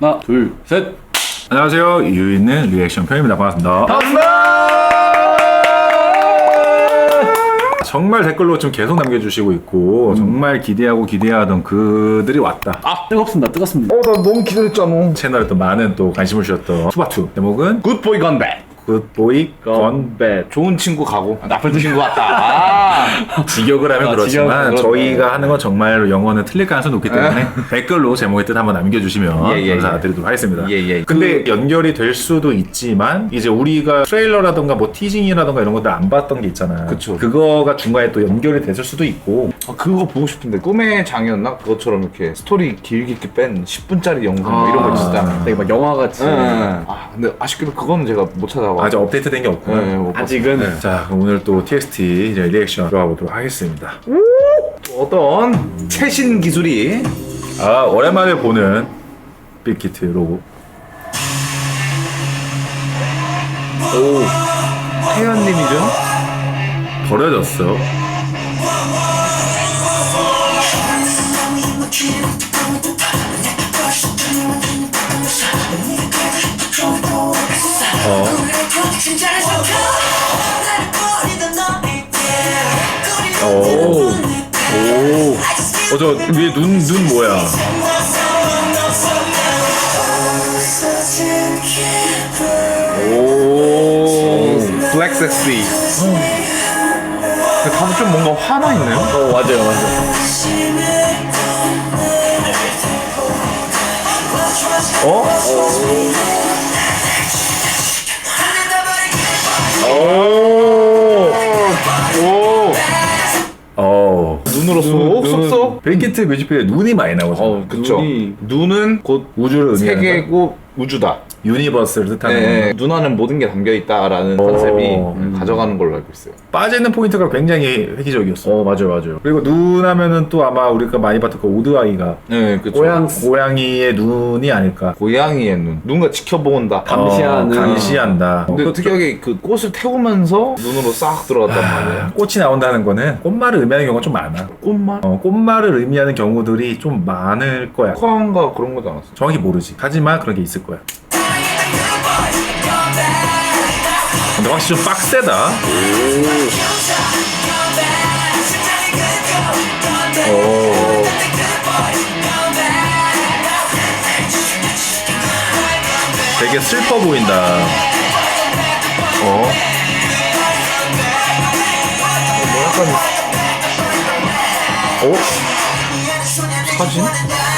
하나, 둘, 셋. 안녕하세요. 이유 있는 리액션 편입니다. 반갑습니다. 정말 댓글로 좀 계속 남겨주시고 있고 정말 기대하고 기대하던 그들이 왔다. 아, 뜨겁습니다. 뜨겁습니다. 어, 나 너무 기다렸잖아. 채널에 또 많은 또 관심을 주셨던 투바투 제목은 굿보이 건백. 굿보이 건 건백. 좋은 친구 가고. 나쁜 친구 같다. 아. 직역을 하면 아, 그렇지만 직역은 저희가 하는 건 정말 영어는 틀릴 가능성이 높기 때문에 댓글로 제목의 뜻 한번 남겨주시면 예, 예, 감사드리도록 하겠습니다. 예, 예. 근데 연결이 될 수도 있지만 이제 우리가 트레일러라던가 뭐 티징이라던가 이런 것들 안 봤던 게 있잖아. 그쵸. 그거가 중간에 또 연결이 됐을 수도 있고 아, 그거 보고 싶은데 꿈의 장이었나? 그것처럼 이렇게 스토리 길게 이렇게 뺀 10분짜리 영상 뭐 이런 거 있었잖아. 되게 막 영화 같이. 응, 응. 아 근데 아쉽게도 그거는 제가 못 찾아 봐. 아직 업데이트 된 게 없고. 네. 아직은. 자 그럼 오늘 또 TXT 이제 리액션 들어가 보도록 하겠습니다. 또 어떤 최신 기술이 아 오랜만에 보는 빅키트 로고. 오 태연님이죠? 버려졌어. 어, 저 위에 눈, 눈 뭐야? 오 블랙 섹시. 근데 다들 좀 뭔가 화나 있네요. 어, 맞아요, 맞아요. 어? 오. 오 어. 눈으로 눈, 쏙 빅키트 뮤직비디오에 눈이 많이 나오잖아. 어, 그쵸. 눈이- 눈은 곧 우주를 의미하는 거. 세계고 우주다. 유니버스를 뜻하는 네, 거. 눈 안은 모든 게 담겨 있다라는 오. 컨셉이 음, 가져가는 걸로 알고 있어요. 빠지는 포인트가 굉장히 획기적이었어. 어, 맞아요, 맞아요. 그리고 눈 하면은 또 아마 우리가 많이 봤던 그 오드아이가 네, 그쵸. 고양- 고양이의 눈이 아닐까. 고양이의 눈. 누군가 지켜본다. 감시하는. 어, 감시한다. 근데 어, 특이하게 그 꽃을 태우면서 눈으로 싹 들어갔단 말이에요. 아, 꽃이 나온다는 거는 꽃말을 의미하는 경우가 좀 많아. 꽃만? 어, 꽃말을 의미하는 경우들이 좀 많을 거야. 코안가 그런 거지 않았어? 정확히 모르지. 하지만 그런 게 있을 거야. 근데 확실히 좀 빡세다. 오. 되게 슬퍼 보인다. 어? 뭐 약간 어? 사진?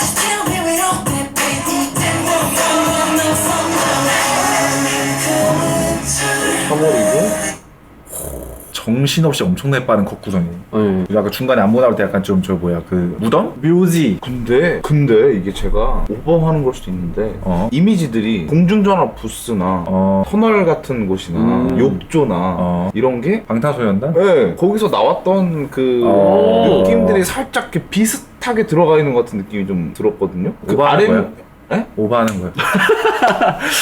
정신없이 엄청나게 빠른 컷 구성이. 네. 약간 중간에 안무 나올 때 약간 좀 저 뭐야 그 무덤? 묘지. 근데 근데 이게 제가 오버하는 걸 수도 있는데 어. 이미지들이 공중전화 부스나 어. 터널 같은 곳이나 음. 욕조나 어. 이런 게 방탄소년단? 네, 거기서 나왔던 그 어. 느낌들이 살짝 이렇게 비슷하게 들어가 있는 것 같은 느낌이 좀 들었거든요. 그 오버하는 거야? 에? 오버하는 거야.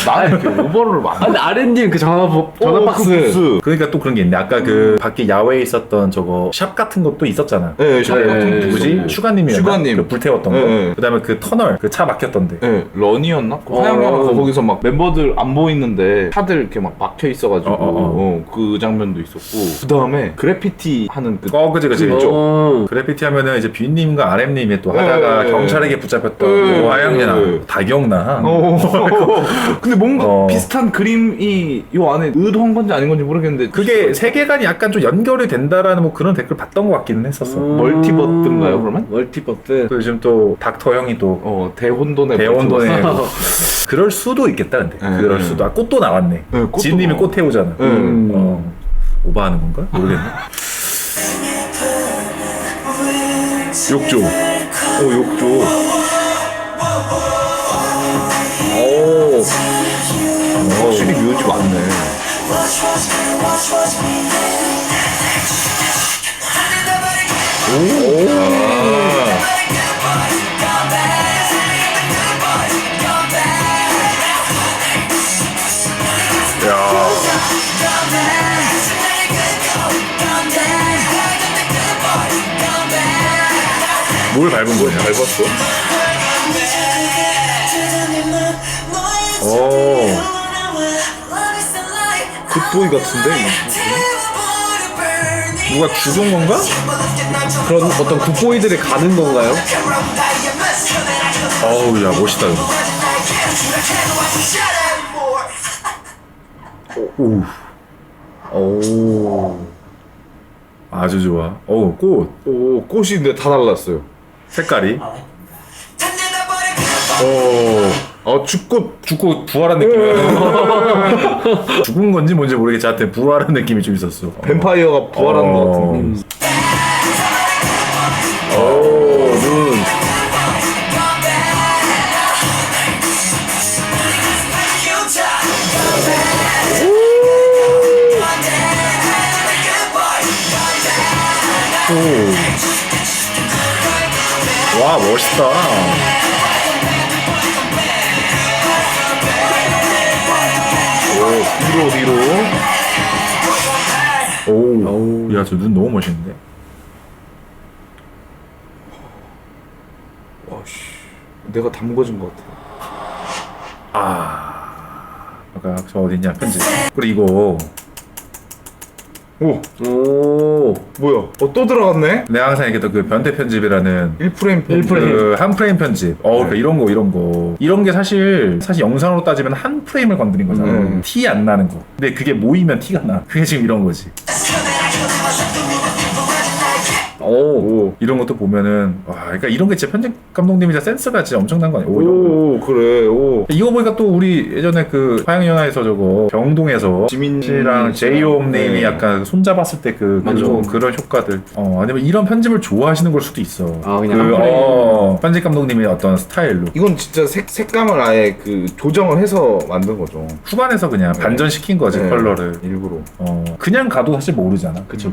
나는 이렇게 많이 아, 근데 아렌님 그 전화, 보- 전화 어, 박스. 그 부스. 그러니까 또 그런 게 있네. 아까 그 밖에 야외에 있었던 저거 샵 같은 것도 있었잖아. 네, 샵 네, 같은 게 누구지? 있었고. 슈가님이었나? 슈가님. 그 불태웠던 네, 거. 네. 그다음에 그 터널, 그 차 막혔던데. 네, 런이었나? 그 어. 화양연화 거기서 막 멤버들 안 보이는데 차들 이렇게 막 막혀 있어가지고 어, 어, 어. 어, 그 장면도 있었고 그 다음에 그래피티 하는 그 어, 그지, 그지. 그죠? 어. 그래피티 하면은 이제 빈님과 RM님이 또 하다가 네. 경찰에게 붙잡혔던 네. 그 화양연아 네. 다 기억나. 어. 근데 뭔가 어. 비슷한 그림이 요 안에 의도한 건지 아닌 건지 모르겠는데 그게 세계관이 약간 좀 연결이 된다라는 뭐 그런 댓글 봤던 것 같기는 했었어. 음. 멀티버트인가요, 그러면? 멀티버트. 그 요즘 또 닥터 형이 또 어 대혼돈의 대원돈에 멀티버스. 그럴 수도 있겠다 근데 네, 그럴 네. 수도 아 꽃도 나왔네. 네, 꽃도 나와. 꽃 태우잖아. 네. 음. 어. 오버하는 건가? 모르겠네. 욕조. 어 욕조 오. 확실히 묘지 많네 뭘 밟은 거냐? 밟았어? 굿보이 같은데? 누가 죽은 건가? 그런 어떤 굿보이들이 가는 건가요? 어우 야 멋있다 이거. 오 오. 아주 좋아. 어우 꽃오 꽃이 근데 다 달랐어요 색깔이. 오. 아 죽꽃 죽고 부활한 느낌이야. 죽은 건지 뭔지 모르겠지. 하여튼 부활한 느낌이 좀 있었어. 뱀파이어가 부활하는 것 같은 어. 느낌 오, 눈. 와 멋있다. 뒤로 뒤로 오. 야저 눈 너무 멋있는데. 와씨 내가 담궈진 것 같아 아까 저 어딨냐 편지. 그리고 이거 오 오. 뭐야 어 또 들어갔네 내가 항상 얘기했던 그 변태 편집이라는 1프레임 그한 프레임 편집. 어, 그러니까 네. 이런 거 이런 거. 이런 게 사실 사실 영상으로 따지면 한 프레임을 건드린 거잖아. 음. 티 안 나는 거. 근데 그게 모이면 티가 나. 그게 지금 이런 거지. 오. 이런 것도 보면은 와, 그러니까 이런 게 진짜 편집 감독님이 진짜 센스가 진짜 엄청난 거 아니야. 오, 그래 오 이거 보니까 또 우리 예전에 그 화양연화에서 저거 병동에서 지민 씨랑 제이홉님이 네. 약간 손잡았을 때그 맞아. 그런 효과들. 어 아니면 이런 편집을 좋아하시는 걸 수도 있어. 아, 그냥 그, 한. 어, 편집 감독님의 어떤 스타일로. 이건 진짜 색, 색감을 아예 그 조정을 해서 만든 거죠 후반에서 그냥 반전시킨 거지 네. 컬러를. 일부러 어 그냥 가도 사실 모르잖아. 그쵸?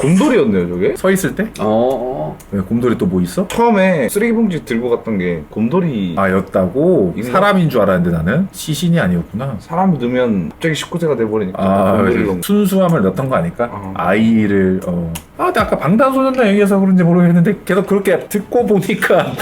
곰돌이였네요 저게 서 있을 때? 어, 어. 왜 곰돌이 또 뭐 있어? 처음에 쓰레기 봉지 들고 갔던 게 곰돌이 아였다고 이거- 사람인 줄 알았는데 나는 시신이 아니었구나. 사람이 넣으면 갑자기 19세가 돼버리니까 아, 곰돌이를 넣은 순수함을 넣었던 거 아닐까? 어. 아이를 어. 아, 근데 아까 방탄소년단 얘기해서 그런지 모르겠는데 계속 그렇게 듣고 보니까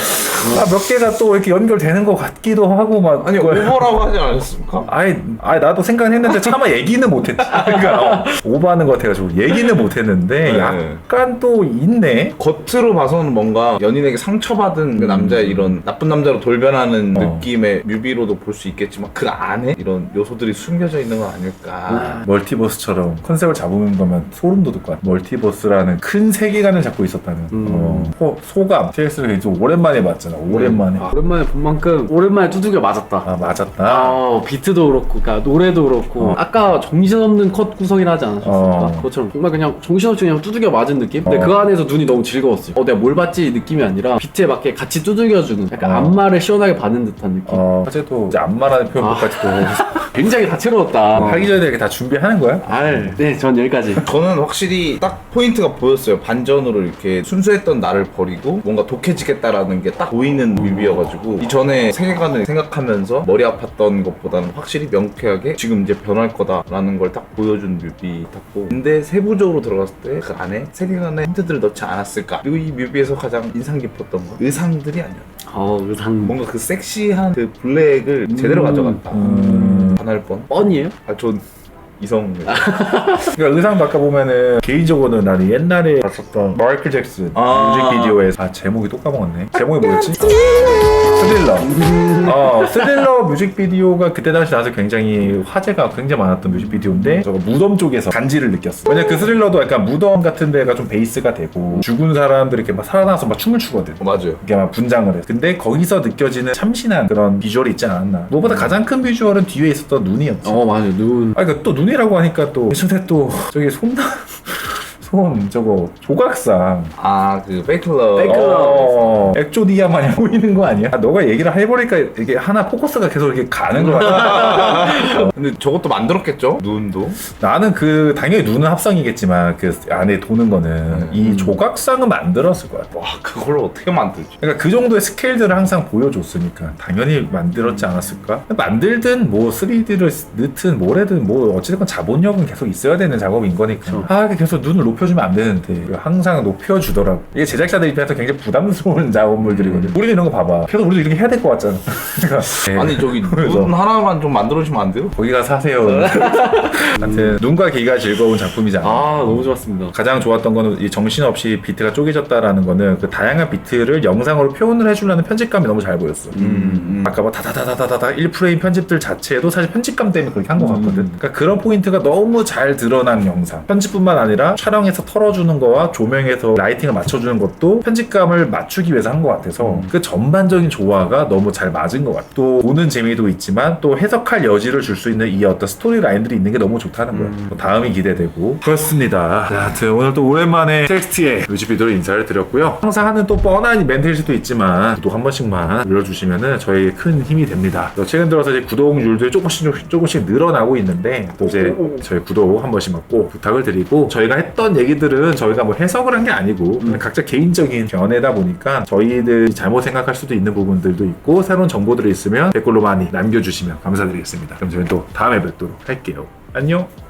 아, 몇 개가 또 이렇게 연결되는 것 같기도 하고 막 아니 그거- 오버라고 하지 않았습니까? 아예 아예 나도 생각은 했는데 차마 얘기는 못했지. 그러니까 어, 오버하는 것 같아가지고 얘기는 못했는데 네. 약간 또 있네. 겉으로 봐서는 뭔가 연인에게 상처받은 그 남자의 이런 나쁜 남자로 돌변하는 어. 느낌의 뮤비로도 볼 수 있겠지만 그 안에 이런 요소들이 숨겨져 있는 건 아닐까 멀티버스처럼 컨셉을 잡은 거면 소름 돋을 것 같아. 멀티버스라는 큰 세계관을 잡고 있었다는 음. 어, 소, 소감. TX를 좀 오랜만에 봤잖아. 오랜만에. 아, 오랜만에 본 만큼 오랜만에 두들겨 맞았다. 아 맞았다. 아, 비트도 그렇고, 그러니까 노래도 그렇고, 어. 아까 정신없는 컷 구성이라 하지 않았습니까? 어. 그것처럼 정말 그냥 정신없이 그냥 두들겨 맞은 느낌? 근데 어. 그 안에서 눈이 너무 즐거웠어요. 어, 내가 뭘 봤지 느낌이 아니라 비트에 맞게 같이 두들겨주는 약간 어. 안마를 시원하게 받는 듯한 느낌. 어, 어제도 이제 안마라는 표현까지도 굉장히 다채로웠다. 하기 전에 이렇게 다 준비하는 거야? 알. 네, 전 여기까지. 저는 확실히 딱 포인트가 보였어요 반전으로 이렇게 순수했던 나를 버리고 뭔가 독해지겠다라는 게 딱 보이는 뮤비여가지고 이전에 세계관을 생각하면서 머리 아팠던 것보다는 확실히 명쾌하게 지금 이제 변할 거다라는 걸 딱 보여준 뮤비 같고 근데 세부적으로 들어갔을 때 그 안에 세계관에 힌트들을 넣지 않았을까 그리고 이 뮤비에서 가장 인상 깊었던 건 의상들이 아니었나 어, 의상. 뭔가 그 섹시한 그 블랙을 제대로 가져갔다 음. 반할 뻔? 뻔이에요? 아전 이성 그러니까 의상도 아까 보면은 개인적으로는 나는 옛날에 봤었던 마이클 잭슨 아. 뮤직비디오에서 아 제목이 또 까먹었네 제목이 뭐였지? 스릴러 어 스릴러 뮤직비디오가 그때 당시 나와서 굉장히 화제가 굉장히 많았던 뮤직비디오인데 저거 무덤 쪽에서 간지를 느꼈어 왜냐 그 스릴러도 약간 무덤 같은 데가 좀 베이스가 되고 죽은 사람들이 이렇게 막 살아나서 막 춤을 추거든 어, 맞아요 이게 막 분장을 해. 근데 거기서 느껴지는 참신한 그런 비주얼이 있지 않았나. 무엇보다 가장 큰 비주얼은 뒤에 있었던 눈이었지. 어, 맞아요. 눈. 아, 그러니까 또 눈이라고 하니까 또 예전에 또 저기 손나 손 저거 조각상 아그 페이클럽 페이클럽. 어, 액조디아 마냥 보이는 거 아니야? 아, 너가 얘기를 해보니까 이게 하나 포커스가 계속 이렇게 가는 거야. 근데 저것도 만들었겠죠? 눈도 나는 그 당연히 눈은 합성이겠지만 그 안에 도는 거는 이 조각상은 만들었을 거야. 와 그걸 어떻게 만들지? 그러니까 그 정도의 스케일들을 항상 보여줬으니까 당연히 만들었지 않았을까? 만들든 뭐 3D를 넣든 뭐래든 뭐 어찌됐건 자본력은 계속 있어야 되는 작업인 거니까. 아 계속 눈을 높여주면 안 되는데 항상 높여주더라고 이게 제작자들 입장에서 굉장히 부담스러운 작업 물들이거든 우리도 이런 거 봐봐 계속 우리도 이렇게 해야 될 것 같잖아 그러니까 네. 아니 저기 그래서. 눈 하나만 좀 만들어주면 안 돼요? 거기 가서 하세요 하여튼 눈과 귀가 즐거운 작품이잖아 아 너무 좋았습니다. 가장 좋았던 거는 이 정신없이 비트가 쪼개졌다라는 거는 그 다양한 비트를 영상으로 표현을 해주려는 편집감이 너무 잘 보였어. 음, 아까 뭐 다다다다다다 1프레임 편집들 자체도 사실 편집감 때문에 그렇게 한 것 같거든. 그러니까 그런 포인트가 너무 잘 드러난 영상. 편집뿐만 아니라 촬영에서 털어주는 거와 조명에서 라이팅을 맞춰주는 것도 편집감을 맞추기 위해서 한것 같아서 그 전반적인 조화가 너무 잘 맞은 것 같아. 또 보는 재미도 있지만 또 해석할 여지를 줄 수 있는 이 어떤 스토리 라인들이 있는 게 너무 좋다는 거야. 또 다음이 기대되고. 그렇습니다. 자, 하여튼 오늘 또 오랜만에 텍스트의 뮤직비디오로 인사를 드렸고요. 항상 하는 또 뻔한 멘트일 수도 있지만 구독 한 번씩만 눌러주시면은 저희 큰 힘이 됩니다. 또 최근 들어서 이제 구독률도 조금씩 조금씩 늘어나고 있는데 또 이제 저희 구독 한 번씩만 꼭 부탁을 드리고 저희가 했던 얘기들은 저희가 뭐 해석을 한 게 아니고 그냥 각자 개인적인 견해다 보니까 저희 들 잘못 생각할 수도 있는 부분들도 있고 새로운 정보들이 있으면 댓글로 많이 남겨주시면 감사드리겠습니다. 그럼 저희는 또 다음에 뵙도록 할게요. 안녕.